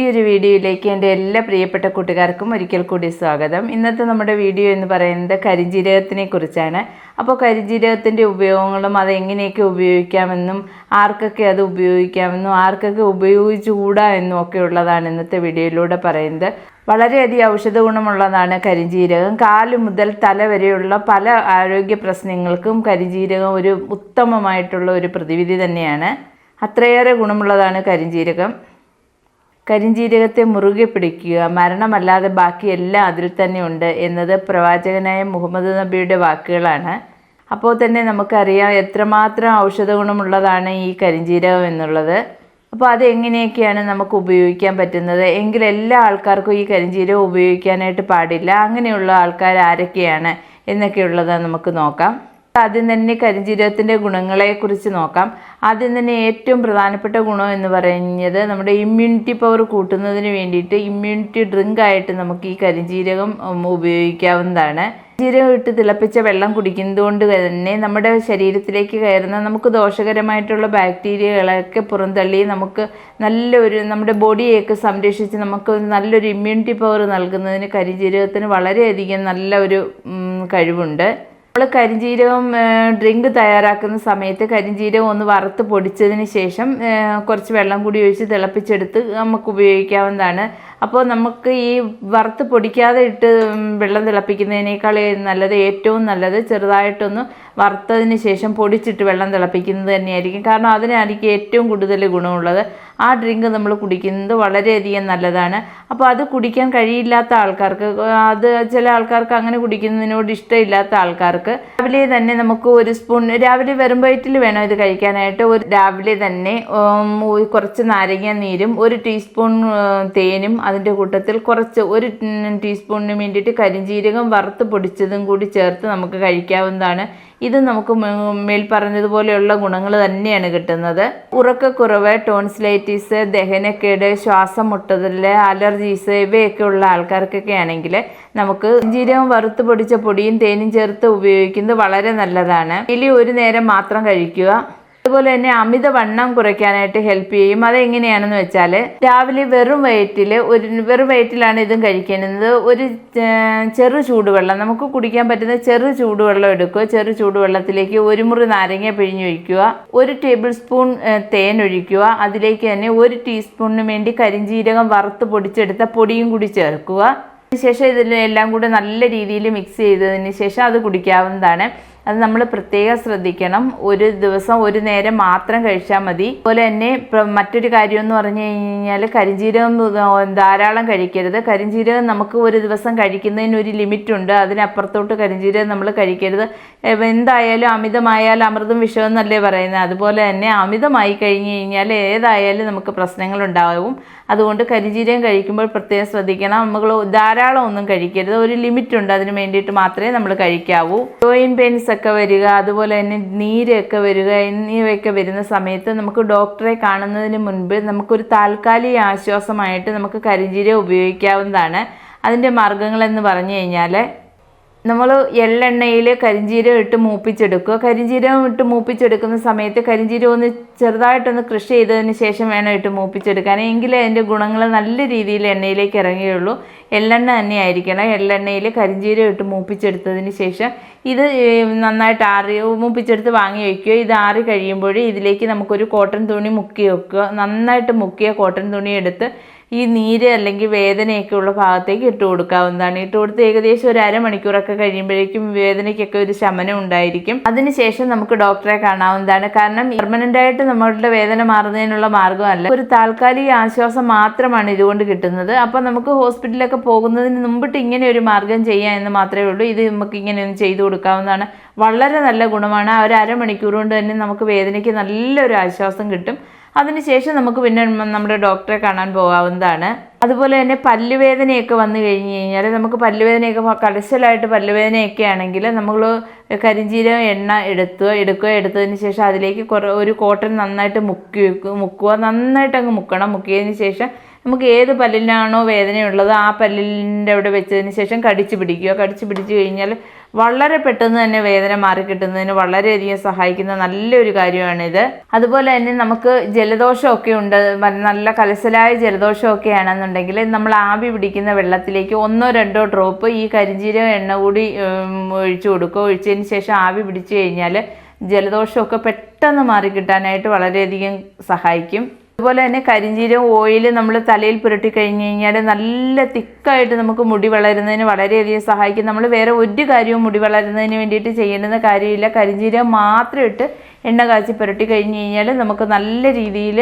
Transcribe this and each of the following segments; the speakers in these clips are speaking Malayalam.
ഈ ഒരു വീഡിയോയിലേക്ക് എന്റെ എല്ലാ പ്രിയപ്പെട്ട കൂട്ടുകാർക്കും ഒരിക്കൽ കൂടി സ്വാഗതം. ഇന്നത്തെ നമ്മുടെ വീഡിയോ എന്ന് പറയുന്നത് കരിഞ്ജീരകത്തിനെ കുറിച്ചാണ്. അപ്പോൾ കരിഞ്ജീരകത്തിന്റെ ഉപയോഗങ്ങളും അത് എങ്ങനെയൊക്കെ ഉപയോഗിക്കാമെന്നും ആർക്കൊക്കെ അത് ഉപയോഗിക്കാമെന്നും ആർക്കൊക്കെ ഉപയോഗിച്ചുകൂടാ എന്നും ഒക്കെ ഉള്ളതാണ് ഇന്നത്തെ വീഡിയോയിലൂടെ പറയുന്നത്. വളരെയധികം ഔഷധ ഗുണമുള്ളതാണ് കരിഞ്ജീരകം കാൽ മുതൽ തല വരെയുള്ള പല ആരോഗ്യ പ്രശ്നങ്ങൾക്കും കരിഞ്ജീരകം ഒരു ഉത്തമമായിട്ടുള്ള ഒരു പ്രതിവിധി തന്നെയാണ്. അത്രയേറെ ഗുണമുള്ളതാണ് കരിഞ്ജീരകം കരിഞ്ജീരകത്തെ മുറുകെ പിടിക്കുക മരണമല്ലാതെ ബാക്കി എല്ലാം അതിൽ തന്നെ ഉണ്ട് എന്നത് പ്രവാചകനായ മുഹമ്മദ് നബിയുടെ വാക്കുകളാണ്. അപ്പോൾ തന്നെ നമുക്കറിയാം എത്രമാത്രം ഔഷധ ഗുണമുള്ളതാണ് ഈ കരിഞ്ജീരകം എന്നുള്ളത്. അപ്പോൾ അത് എങ്ങനെയൊക്കെയാണ് നമുക്ക് ഉപയോഗിക്കാൻ പറ്റുന്നത്? എങ്കിൽ എല്ലാ ആൾക്കാർക്കും ഈ കരിഞ്ജീരകം ഉപയോഗിക്കാനായിട്ട് പാടില്ല. അങ്ങനെയുള്ള ആൾക്കാർ ആരൊക്കെയാണ് എന്നൊക്കെയുള്ളത് നമുക്ക് നോക്കാം. ആദ്യം തന്നെ കരിഞ്ജീരകത്തിന്റെ ഗുണങ്ങളെക്കുറിച്ച് നോക്കാം. ആദ്യം തന്നെ ഏറ്റവും പ്രധാനപ്പെട്ട ഗുണം എന്ന് പറയുന്നത് നമ്മുടെ ഇമ്മ്യൂണിറ്റി പവർ കൂട്ടുന്നതിന് വേണ്ടിയിട്ട് ഇമ്മ്യൂണിറ്റി ഡ്രിങ്ക് ആയിട്ട് നമുക്ക് ഈ കരിഞ്ജീരകം ഉപയോഗിക്കാവുന്നതാണ്. ജീരകം ഇട്ട് തിളപ്പിച്ച വെള്ളം കുടിക്കുന്നത് കൊണ്ട് തന്നെ നമ്മുടെ ശരീരത്തിലേക്ക് കയറുന്ന നമുക്ക് ദോഷകരമായിട്ടുള്ള ബാക്ടീരിയകളൊക്കെ പുറന്തള്ളി നമുക്ക് നല്ലൊരു നമ്മുടെ ബോഡിയെയൊക്കെ സംരക്ഷിച്ച് നമുക്ക് നല്ലൊരു ഇമ്മ്യൂണിറ്റി പവർ നൽകുന്നതിന് കരിഞ്ചീരകത്തിന് വളരെയധികം നല്ല ഒരു കഴിവുണ്ട്. നമ്മൾ കരിഞ്ജീരകം ഡ്രിങ്ക് തയ്യാറാക്കുന്ന സമയത്ത് കരിഞ്ജീരകം ഒന്ന് വറുത്ത് പൊടിച്ചതിന് ശേഷം കുറച്ച് വെള്ളം കൂടി ഒഴിച്ച് തിളപ്പിച്ചെടുത്ത് നമുക്ക് ഉപയോഗിക്കാവുന്നതാണ്. അപ്പോൾ നമുക്ക് ഈ വറുത്ത് പൊടിക്കാതെ ഇട്ട് വെള്ളം തിളപ്പിക്കുന്നതിനേക്കാൾ നല്ലത് ഏറ്റവും നല്ലത് ചെറുതായിട്ടൊന്ന് വറുത്തതിന് ശേഷം പൊടിച്ചിട്ട് വെള്ളം തിളപ്പിക്കുന്നത് തന്നെയായിരിക്കും. കാരണം അതിനായിരിക്കും ഏറ്റവും കൂടുതൽ ഗുണമുള്ളത്. ആ ഡ്രിങ്ക് നമ്മൾ കുടിക്കുന്നത് വളരെയധികം നല്ലതാണ്. അപ്പോൾ അത് കുടിക്കാൻ കഴിയില്ലാത്ത ആൾക്കാർക്ക് അത് ചില ആൾക്കാർക്ക് അങ്ങനെ കുടിക്കുന്നതിനോട് ഇഷ്ടമില്ലാത്ത ആൾക്കാർക്ക് രാവിലെ തന്നെ നമുക്ക് ഒരു സ്പൂൺ രാവിലെ വയറ്റിൽ വേണം ഇത് കഴിക്കാനായിട്ട്. ഒരു രാവിലെ തന്നെ കുറച്ച് നാരങ്ങ നീരും ഒരു ടീസ്പൂൺ തേനും അതിന്റെ കൂട്ടത്തിൽ കുറച്ച് ഒരു ടീസ്പൂണിന് വേണ്ടിയിട്ട് കരിഞ്ജീരകം വറുത്ത് പൊടിച്ചതും കൂടി ചേർത്ത് നമുക്ക് കഴിക്കാവുന്നതാണ്. ഇത് നമുക്ക് മേൽ പറഞ്ഞതുപോലെയുള്ള ഗുണങ്ങൾ തന്നെയാണ് കിട്ടുന്നത്. ഉറക്കക്കുറവ് ടോൺസിലൈറ്റിസ് ദഹനക്കേട് ശ്വാസം മുട്ടതൽ അലർജീസ് ഇവയൊക്കെ ഉള്ള ആൾക്കാർക്കൊക്കെ ആണെങ്കിൽ നമുക്ക് ജീരകം വറുത്ത് പൊടിച്ച പൊടിയും തേനും ചേർത്ത് ഉപയോഗിക്കുന്നത് വളരെ നല്ലതാണ്. ഇനി ഒരു നേരം മാത്രം കഴിക്കുക. അതുപോലെ തന്നെ അമിത വണ്ണം കുറയ്ക്കാനായിട്ട് ഹെൽപ്പ് ചെയ്യും. അതെങ്ങനെയാണെന്ന് വെച്ചാൽ രാവിലെ വെറും വയറ്റിൽ ഒരു വെറും വയറ്റിലാണ് ഇതും കഴിക്കുന്നത് ഒരു ചെറു ചൂടുവെള്ളം നമുക്ക് കുടിക്കാൻ പറ്റുന്ന ചെറു ചൂടുവെള്ളം എടുക്കുക. ചെറു ചൂടുവെള്ളത്തിലേക്ക് ഒരു മുറി നാരങ്ങ പിഴിഞ്ഞൊഴിക്കുക ഒരു ടേബിൾ സ്പൂൺ തേൻ ഒഴിക്കുക. അതിലേക്ക് തന്നെ ഒരു ടീസ്പൂണിന് വേണ്ടി കരിഞ്ചീരകം വറുത്ത് പൊടിച്ചെടുത്ത പൊടിയും കൂടി ചേർക്കുക. അതിനുശേഷം ഇതിലെല്ലാം കൂടെ നല്ല രീതിയിൽ മിക്സ് ചെയ്തതിന് ശേഷം അത് കുടിക്കാവുന്നതാണ്. അത് നമ്മൾ പ്രത്യേകം ശ്രദ്ധിക്കണം. ഒരു ദിവസം ഒരു നേരം മാത്രം കഴിച്ചാൽ മതി. അതുപോലെ തന്നെ മറ്റൊരു കാര്യം എന്ന് പറഞ്ഞു കഴിഞ്ഞാൽ കരിഞ്ജീരകം ധാരാളം കഴിക്കരുത്. കരിഞ്ജീരകം നമുക്ക് ഒരു ദിവസം കഴിക്കുന്നതിന് ഒരു ലിമിറ്റ് ഉണ്ട്. അതിനപ്പുറത്തോട്ട് കരിഞ്ജീരകം നമ്മൾ കഴിക്കരുത്. എന്തായാലും അമിതമായാൽ അമൃതം വിഷം എന്നല്ലേ പറയുന്നത്. അതുപോലെ തന്നെ അമിതമായി കഴിഞ്ഞു കഴിഞ്ഞാൽ ഏതായാലും നമുക്ക് പ്രശ്നങ്ങൾ ഉണ്ടാവും. അതുകൊണ്ട് കരിഞ്ജീരകം കഴിക്കുമ്പോൾ പ്രത്യേകം ശ്രദ്ധിക്കണം. നമ്മൾ ധാരാളം ഒന്നും കഴിക്കരുത്. ഒരു ലിമിറ്റ് ഉണ്ട്. അതിന് വേണ്ടിയിട്ട് മാത്രമേ നമ്മൾ കഴിക്കാവൂ. ജോയിൻ പെയിൻസ് ഒക്കെ വരിക അതുപോലെ തന്നെ നീരൊക്കെ വരിക എന്നിവയൊക്കെ വരുന്ന സമയത്ത് നമുക്ക് ഡോക്ടറെ കാണുന്നതിന് മുൻപ് നമുക്കൊരു താൽക്കാലിക ആശ്വാസമായിട്ട് നമുക്ക് കരിഞ്ചീര ഉപയോഗിക്കാവുന്നതാണ്. അതിന്റെ മാർഗങ്ങളെന്ന് പറഞ്ഞു കഴിഞ്ഞാൽ നമ്മൾ എള്ളെണ്ണയിൽ കരിഞ്ചീരം ഇട്ട് മൂപ്പിച്ചെടുക്കുക. കരിഞ്ചീരം ഇട്ട് മൂപ്പിച്ചെടുക്കുന്ന സമയത്ത് കരിഞ്ചീരം ഒന്ന് ചെറുതായിട്ടൊന്ന് കൃഷി ചെയ്തതിന് ശേഷം വേണം ഇട്ട് മൂപ്പിച്ചെടുക്കാൻ. എങ്കിലേ അതിന്റെ ഗുണങ്ങൾ നല്ല രീതിയിൽ എണ്ണയിലേക്ക് ഇറങ്ങുകയുള്ളൂ. എള്ളെണ്ണ തന്നെ ആയിരിക്കണം എള്ളെണ്ണയിൽ കരിഞ്ചീരം ഇട്ട് മൂപ്പിച്ചെടുത്തതിന് ശേഷം ഇത് നന്നായിട്ട് ആറി മൂപ്പിച്ചെടുത്ത് വാങ്ങി വയ്ക്കുക. ഇത് ആറി കഴിയുമ്പോൾ ഇതിലേക്ക് നമുക്കൊരു കോട്ടൺ തുണി മുക്കി വെക്കുക. നന്നായിട്ട് മുക്കിയ കോട്ടൺ തുണി എടുത്ത് ഈ നീര് അല്ലെങ്കിൽ വേദനയൊക്കെ ഉള്ള ഭാഗത്തേക്ക് ഇട്ട് കൊടുക്കാവുന്നതാണ്. ഇട്ട് കൊടുത്ത് ഏകദേശം ഒരു അരമണിക്കൂറൊക്കെ കഴിയുമ്പോഴേക്കും വേദനയ്ക്കൊക്കെ ഒരു ശമനം ഉണ്ടായിരിക്കും. അതിനുശേഷം നമുക്ക് ഡോക്ടറെ കാണാവുന്നതാണ്. കാരണം പെർമനന്റ് ആയിട്ട് നമ്മളുടെ വേദന മാറുന്നതിനുള്ള മാർഗമല്ല. ഒരു താൽക്കാലിക ആശ്വാസം മാത്രമാണ് ഇതുകൊണ്ട് കിട്ടുന്നത്. അപ്പം നമുക്ക് ഹോസ്പിറ്റലിലൊക്കെ പോകുന്നതിന് മുമ്പിട്ട് ഇങ്ങനെ ഒരു മാർഗം ചെയ്യാം എന്ന് മാത്രമേ ഉള്ളൂ. ഇത് നമുക്ക് ഇങ്ങനെ ഒന്ന് ചെയ്തു കൊടുക്കാവുന്നതാണ്. വളരെ നല്ല ഗുണമാണ്. ആ ഒരു അരമണിക്കൂർ കൊണ്ട് തന്നെ നമുക്ക് വേദനയ്ക്ക് നല്ലൊരു ആശ്വാസം കിട്ടും. അതിനുശേഷം നമുക്ക് പിന്നെ നമ്മുടെ ഡോക്ടറെ കാണാൻ പോകാവുന്നതാണ്. അതുപോലെ തന്നെ പല്ലുവേദനയൊക്കെ വന്നു കഴിഞ്ഞ് കഴിഞ്ഞാൽ നമുക്ക് പല്ലുവേദനയൊക്കെ കടച്ചലായിട്ട് പല്ലുവേദനയൊക്കെ ആണെങ്കിൽ നമ്മൾ കരിഞ്ചീരകം എണ്ണ എടുത്തോ എടുക്കുക എടുത്തതിന് ശേഷം അതിലേക്ക് കുറേ ഒരു കോട്ടൺ നന്നായിട്ട് മുക്കി വെക്കുക മുക്കുക നന്നായിട്ട് അങ്ങ് മുക്കണം. മുക്കിയതിന് ശേഷം നമുക്ക് ഏത് പല്ലിനാണോ വേദനയുള്ളത് ആ പല്ലിന്റെ അവിടെ വെച്ചതിന് ശേഷം കടിച്ചു പിടിക്കുക. കടിച്ചു പിടിച്ചു കഴിഞ്ഞാൽ വളരെ പെട്ടെന്ന് തന്നെ വേദന മാറിക്കിട്ടുന്നതിന് വളരെയധികം സഹായിക്കുന്ന നല്ലൊരു കാര്യമാണിത്. അതുപോലെ തന്നെ നമുക്ക് ജലദോഷമൊക്കെ ഉണ്ട്. നല്ല കലശലായ ജലദോഷമൊക്കെ ആണെന്നുണ്ടെങ്കിൽ നമ്മൾ ആവി പിടിക്കുന്ന വെള്ളത്തിലേക്ക് ഒന്നോ രണ്ടോ ഡ്രോപ്പ് ഈ കരിഞ്ചീരക എണ്ണ കൂടി ഒഴിച്ചു കൊടുക്കുക. ഒഴിച്ചതിന് ശേഷം ആവി പിടിച്ചു കഴിഞ്ഞാൽ ജലദോഷമൊക്കെ പെട്ടെന്ന് മാറിക്കിട്ടാനായിട്ട് വളരെയധികം സഹായിക്കും. അതുപോലെ തന്നെ കരിഞ്ചീരം ഓയിൽ നമ്മൾ തലയിൽ പുരട്ടി കഴിഞ്ഞ് കഴിഞ്ഞാൽ നല്ല തിക്കായിട്ട് നമുക്ക് മുടി വളരുന്നതിന് വളരെയധികം സഹായിക്കും. നമ്മൾ വേറെ ഒരു കാര്യവും മുടി വളരുന്നതിന് വേണ്ടിയിട്ട് ചെയ്യേണ്ടുന്ന കാര്യമില്ല. കരിഞ്ചീരം മാത്രം ഇട്ട് എണ്ണ കാച്ചി പുരട്ടി കഴിഞ്ഞ് കഴിഞ്ഞാൽ നമുക്ക് നല്ല രീതിയിൽ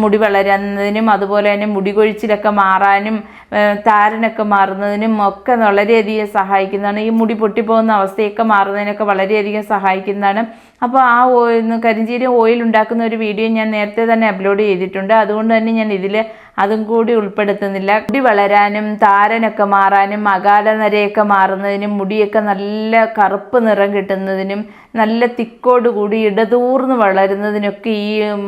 മുടി വളരുന്നതിനും അതുപോലെ തന്നെ മുടി കൊഴിച്ചിലൊക്കെ മാറാനും താരനൊക്കെ മാറുന്നതിനും ഒക്കെ വളരെയധികം സഹായിക്കുന്നതാണ്. ഈ മുടി പൊട്ടിപ്പോകുന്ന അവസ്ഥയൊക്കെ മാറുന്നതിനൊക്കെ വളരെയധികം സഹായിക്കുന്നതാണ്. അപ്പോൾ ആ ഓയിൽ കരിഞ്ചീരകം ഓയിൽ ഉണ്ടാക്കുന്ന ഒരു വീഡിയോ ഞാൻ നേരത്തെ തന്നെ അപ്ലോഡ് ചെയ്തിട്ടുണ്ട്. അതുകൊണ്ട് തന്നെ ഞാൻ ഇതിൽ അതും കൂടി ഉൾപ്പെടുത്തുന്നില്ല. മുടി വളരാനും താരനൊക്കെ മാറാനും അകാല നരയൊക്കെ മാറുന്നതിനും മുടിയൊക്കെ നല്ല കറുപ്പ് നിറം കിട്ടുന്നതിനും നല്ല തിക്കോട് കൂടി ഇടതൂർന്ന് വളരുന്നതിനൊക്കെ ഈ ഉം,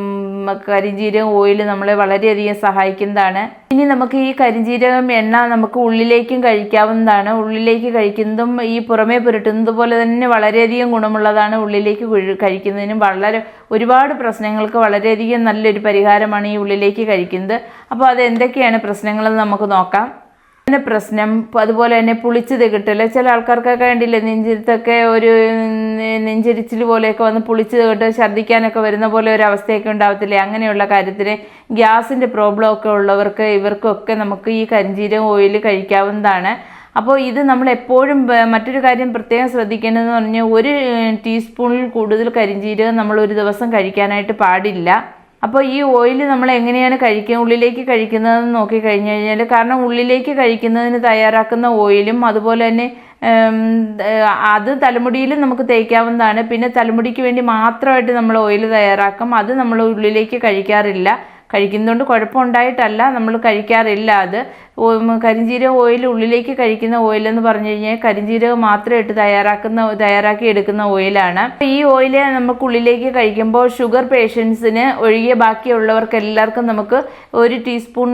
കരിഞ്ജീരകം ഓയിൽ നമ്മളെ വളരെയധികം സഹായിക്കുന്നതാണ്. ഇനി നമുക്ക് ഈ കരിഞ്ജീരകം എണ്ണ നമുക്ക് ഉള്ളിലേക്കും കഴിക്കാവുന്നതാണ്. ഉള്ളിലേക്ക് കഴിക്കുന്നതും ഈ പുറമേ പുരട്ടുന്നത് പോലെ തന്നെ വളരെയധികം ഗുണമുള്ളതാണ് ഉള്ളിലേക്ക് കഴിക്കുന്നതിനും. വളരെ ഒരുപാട് പ്രശ്നങ്ങൾക്ക് വളരെയധികം നല്ലൊരു പരിഹാരമാണ് ഈ ഉള്ളിലേക്ക് കഴിക്കുന്നത്. അപ്പോൾ അത് എന്തൊക്കെയാണ് പ്രശ്നങ്ങളെന്ന് നമുക്ക് നോക്കാം. പിന്നെ പ്രശ്നം. അതുപോലെ തന്നെ പുളിച്ച് തികട്ടൽ ചില ആൾക്കാർക്കൊക്കെ കണ്ടില്ലേ നെഞ്ചിരത്തൊക്കെ ഒരു നെഞ്ചരിച്ചിൽ പോലെയൊക്കെ വന്ന് പുളിച്ച് തികട്ട് ഛർദ്ദിക്കാനൊക്കെ വരുന്ന പോലെ ഒരു അവസ്ഥയൊക്കെ ഉണ്ടാവത്തില്ലേ? അങ്ങനെയുള്ള കാര്യത്തിന് ഗ്യാസിന്റെ പ്രോബ്ലം ഒക്കെ ഉള്ളവർക്ക് ഇവർക്കൊക്കെ നമുക്ക് ഈ കരിഞ്ചീരകം ഓയിൽ കഴിക്കാവുന്നതാണ്. അപ്പോൾ ഇത് നമ്മൾ എപ്പോഴും മറ്റൊരു കാര്യം പ്രത്യേകം ശ്രദ്ധിക്കേണ്ടതെന്ന് പറഞ്ഞാൽ ഒരു ടീസ്പൂണിൽ കൂടുതൽ കരിഞ്ചീരകം നമ്മൾ ഒരു ദിവസം കഴിക്കാനായിട്ട് പാടില്ല. അപ്പോൾ ഈ ഓയിൽ നമ്മൾ എങ്ങനെയാണ് കഴിക്കുക ഉള്ളിലേക്ക് കഴിക്കുന്നതെന്ന് നോക്കി കഴിഞ്ഞു കഴിഞ്ഞാൽ കാരണം ഉള്ളിലേക്ക് കഴിക്കുന്നതിന് തയ്യാറാക്കുന്ന ഓയിലും അതുപോലെ തന്നെ അത് തലമുടിയിൽ നമുക്ക് തേക്കാവുന്നതാണ്. പിന്നെ തലമുടിക്ക് വേണ്ടി മാത്രമായിട്ട് നമ്മൾ ഓയിൽ തയ്യാറാക്കും. അത് നമ്മൾ ഉള്ളിലേക്ക് കഴിക്കാറില്ല. കഴിക്കുന്നതുകൊണ്ട് കുഴപ്പമുണ്ടായിട്ടല്ല. നമ്മൾ കഴിക്കാറില്ല. അത് കരിഞ്ചീര ഓയിൽ ഉള്ളിലേക്ക് കഴിക്കുന്ന ഓയിൽ എന്ന് പറഞ്ഞു കഴിഞ്ഞാൽ കരിഞ്ജീരകം മാത്രം ഇട്ട് തയ്യാറാക്കുന്ന തയ്യാറാക്കി എടുക്കുന്ന ഓയിലാണ്. ഈ ഓയിൽ നമുക്ക് ഉള്ളിലേക്ക് കഴിക്കുമ്പോൾ ഷുഗർ പേഷ്യൻസിന് ഒഴികെ ബാക്കിയുള്ളവർക്ക് എല്ലാവർക്കും നമുക്ക് ഒരു ടീസ്പൂൺ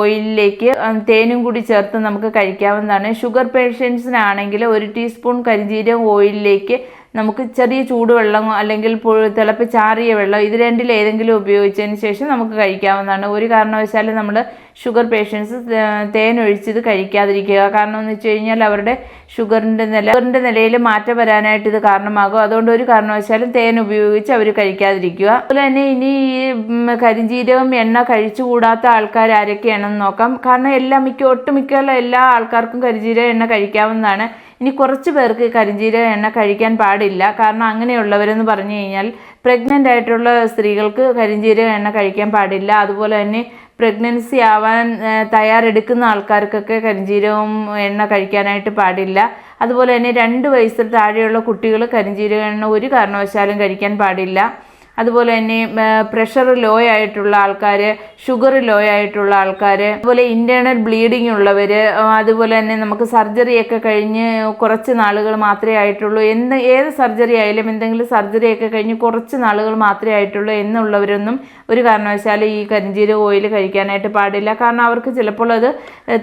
ഓയിലിലേക്ക് തേനും കൂടി ചേർത്ത് നമുക്ക് കഴിക്കാവുന്നതാണ്. ഷുഗർ പേഷ്യൻസിനാണെങ്കിൽ ഒരു ടീസ്പൂൺ കരിഞ്ജീരകം ഓയിലിലേക്ക് നമുക്ക് ചെറിയ ചൂടുവെള്ളമോ അല്ലെങ്കിൽ തിളപ്പിച്ചാറിയ വെള്ളം ഇത് രണ്ടിൽ ഏതെങ്കിലും ഉപയോഗിച്ചതിന് ശേഷം നമുക്ക് കഴിക്കാവുന്നതാണ്. ഒരു കാരണവശാലും നമ്മൾ ഷുഗർ പേഷ്യൻസ് തേൻ ഒഴിച്ചത് കഴിക്കാതിരിക്കുക. കാരണം എന്ന് വെച്ച് കഴിഞ്ഞാൽ അവരുടെ ഷുഗറിന്റെ നില ഷുഗറിന്റെ നിലയിൽ മാറ്റം വരാനായിട്ട് ഇത് കാരണമാകും. അതുകൊണ്ട് ഒരു കാരണവശാലും തേൻ ഉപയോഗിച്ച് അവർ കഴിക്കാതിരിക്കുക. അതുപോലെ തന്നെ ഇനി ഈ കരിഞ്ജീരകം എണ്ണ കഴിച്ചുകൂടാത്ത ആൾക്കാർ ആരൊക്കെയാണെന്ന് നോക്കാം. കാരണം എല്ലാ മിക്ക ഒട്ടുമിക്കുള്ള എല്ലാ ആൾക്കാർക്കും കരിഞ്ജീരക എണ്ണ കഴിക്കാവുന്നതാണ്. ഇനി കുറച്ച് പേർക്ക് കരിഞ്ജീരക എണ്ണ കഴിക്കാൻ പാടില്ല. കാരണം അങ്ങനെയുള്ളവരെന്ന് പറഞ്ഞു കഴിഞ്ഞാൽ പ്രഗ്നന്റ് ആയിട്ടുള്ള സ്ത്രീകൾക്ക് കരിഞ്ജീരക എണ്ണ കഴിക്കാൻ പാടില്ല. അതുപോലെ തന്നെ പ്രഗ്നൻസി ആവാൻ തയ്യാറെടുക്കുന്ന ആൾക്കാർക്കൊക്കെ കരിഞ്ജീരകം എണ്ണ കഴിക്കാനായിട്ട് പാടില്ല. അതുപോലെ തന്നെ രണ്ട് വയസ്സിൽ താഴെയുള്ള കുട്ടികൾ കരിഞ്ജീരക എണ്ണ ഒരു കാരണവശാലും കഴിക്കാൻ പാടില്ല. അതുപോലെ തന്നെ പ്രഷർ ലോ ആയിട്ടുള്ള ആൾക്കാർ ഷുഗർ ലോ ആയിട്ടുള്ള ആൾക്കാർ അതുപോലെ ഇന്റേണൽ ബ്ലീഡിംഗ് ഉള്ളവർ അതുപോലെ തന്നെ നമുക്ക് സർജറിയൊക്കെ കഴിഞ്ഞ് കുറച്ച് നാളുകൾ മാത്രമേ ആയിട്ടുള്ളൂ എന്ത് ഏത് സർജറി ആയാലും എന്തെങ്കിലും സർജറിയൊക്കെ കഴിഞ്ഞ് കുറച്ച് നാളുകൾ മാത്രമേ ആയിട്ടുള്ളൂ എന്നുള്ളവരൊന്നും ഒരു കാരണവശാലും ഈ കരിഞ്ചീരക ഓയിൽ കഴിക്കാനായിട്ട് പാടില്ല. കാരണം അവർക്ക് ചിലപ്പോൾ അത്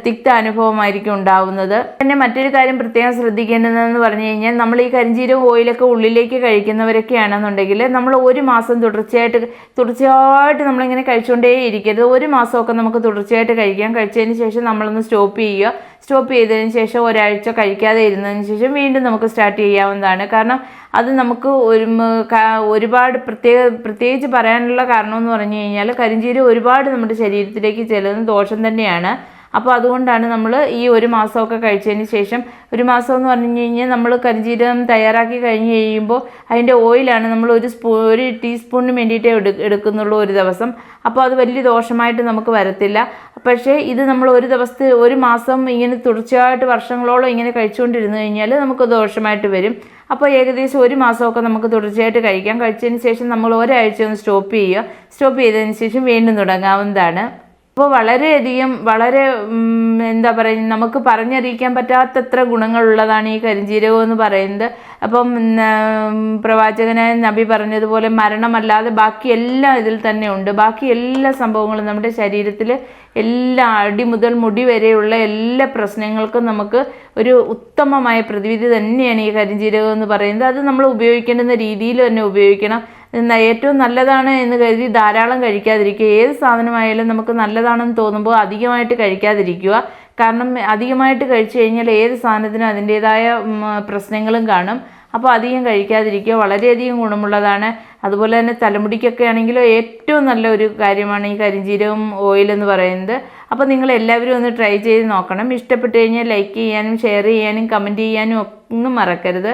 തിക്ത അനുഭവമായിരിക്കും ഉണ്ടാവുന്നത്. പിന്നെ മറ്റൊരു കാര്യം പ്രത്യേകം ശ്രദ്ധിക്കേണ്ടതെന്ന് പറഞ്ഞു കഴിഞ്ഞാൽ നമ്മൾ ഈ കരിഞ്ചീരക ഓയിലൊക്കെ ഉള്ളിലേക്ക് കഴിക്കുന്നവരൊക്കെ ആണെന്നുണ്ടെങ്കിൽ നമ്മൾ ഒരു മാസം തുടർച്ചയായിട്ട് തുടർച്ചയായിട്ട് നമ്മളിങ്ങനെ കഴിച്ചുകൊണ്ടേ ഇരിക്കരുത് ഒരു മാസമൊക്കെ നമുക്ക് തുടർച്ചയായിട്ട് കഴിക്കാം. കഴിച്ചതിന് ശേഷം നമ്മളൊന്ന് സ്റ്റോപ്പ് ചെയ്യുക. സ്റ്റോപ്പ് ചെയ്തതിന് ശേഷം ഒരാഴ്ച കഴിക്കാതെ ഇരുന്നതിന് ശേഷം വീണ്ടും നമുക്ക് സ്റ്റാർട്ട് ചെയ്യാവുന്നതാണ്. കാരണം അത് നമുക്ക് ഒരു ഒരുപാട് പ്രത്യേക പ്രത്യേകിച്ച് പറയാനുള്ള കാരണം എന്ന് പറഞ്ഞു കഴിഞ്ഞാൽ കരിഞ്ചീരം ഒരുപാട് നമ്മുടെ ശരീരത്തിലേക്ക് ചെല്ലുന്ന ദോഷം തന്നെയാണ്. അപ്പോൾ അതുകൊണ്ടാണ് നമ്മൾ ഈ ഒരു മാസമൊക്കെ കഴിച്ചതിന് ശേഷം ഒരു മാസം എന്ന് പറഞ്ഞു കഴിഞ്ഞാൽ നമ്മൾ കരിജീരകം തയ്യാറാക്കി കഴിഞ്ഞ് കഴിയുമ്പോൾ അതിന്റെ ഓയിലാണ് നമ്മൾ ഒരു സ്പൂ ഒരു ടീസ്പൂണിന് വേണ്ടിയിട്ടേ എടു എടുക്കുന്നുള്ളൂ ഒരു ദിവസം. അപ്പോൾ അത് വലിയ ദോഷമായിട്ട് നമുക്ക് വരത്തില്ല. പക്ഷേ ഇത് നമ്മൾ ഒരു ദിവസത്തെ ഒരു മാസം ഇങ്ങനെ തുടർച്ചയായിട്ട് വർഷങ്ങളോളം ഇങ്ങനെ കഴിച്ചുകൊണ്ടിരുന്നു കഴിഞ്ഞാൽ നമുക്ക് ദോഷമായിട്ട് വരും. അപ്പോൾ ഏകദേശം ഒരു മാസമൊക്കെ നമുക്ക് തുടർച്ചയായിട്ട് കഴിക്കാം. കഴിച്ചതിന് ശേഷം നമ്മൾ ഒരാഴ്ച ഒന്ന് സ്റ്റോപ്പ് ചെയ്യുക. സ്റ്റോപ്പ് ചെയ്തതിന് ശേഷം വീണ്ടും തുടങ്ങാവുന്നതാണ്. അപ്പോൾ വളരെയധികം വളരെ എന്താ പറയുക നമുക്ക് പറഞ്ഞറിയിക്കാൻ പറ്റാത്തത്ര ഗുണങ്ങളുള്ളതാണ് ഈ കരിഞ്ജീരകം എന്ന് പറയുന്നത്. അപ്പം പ്രവാചകനായ നബി പറഞ്ഞതുപോലെ മരണമല്ലാതെ ബാക്കി എല്ലാം ഇതിൽ തന്നെ ഉണ്ട്. ബാക്കി എല്ലാ സംഭവങ്ങളും നമ്മുടെ ശരീരത്തിൽ എല്ലാ അടി മുതൽ മുടി വരെയുള്ള എല്ലാ പ്രശ്നങ്ങൾക്കും നമുക്ക് ഒരു ഉത്തമമായ പ്രതിവിധി തന്നെയാണ് ഈ കരിഞ്ജീരകം എന്ന് പറയുന്നത്. അത് നമ്മൾ ഉപയോഗിക്കേണ്ടുന്ന രീതിയിൽ തന്നെ ഉപയോഗിക്കണം. ഏറ്റവും നല്ലതാണ് എന്ന് കരുതി ധാരാളം കഴിക്കാതിരിക്കുക. ഏത് സാധനമായാലും നമുക്ക് നല്ലതാണെന്ന് തോന്നുമ്പോൾ അധികമായിട്ട് കഴിക്കാതിരിക്കുക. കാരണം അധികമായിട്ട് കഴിച്ചു കഴിഞ്ഞാൽ ഏത് സാധനത്തിനും അതിന്റെതായ പ്രശ്നങ്ങളും കാണും. അപ്പോൾ അധികം കഴിക്കാതിരിക്കുക വളരെയധികം ഗുണമുള്ളതാണ്. അതുപോലെ തന്നെ തലമുടിക്കൊക്കെ ആണെങ്കിലും ഏറ്റവും നല്ല ഒരു കാര്യമാണ് ഈ കരിഞ്ജീരകം ഓയിൽ എന്ന് പറയുന്നത്. അപ്പോൾ നിങ്ങൾ എല്ലാവരും ഒന്ന് ട്രൈ ചെയ്ത് നോക്കണം. ഇഷ്ടപ്പെട്ട് കഴിഞ്ഞാൽ ലൈക്ക് ചെയ്യാനും ഷെയർ ചെയ്യാനും കമന്റ് ചെയ്യാനും ഒന്നും മറക്കരുത്.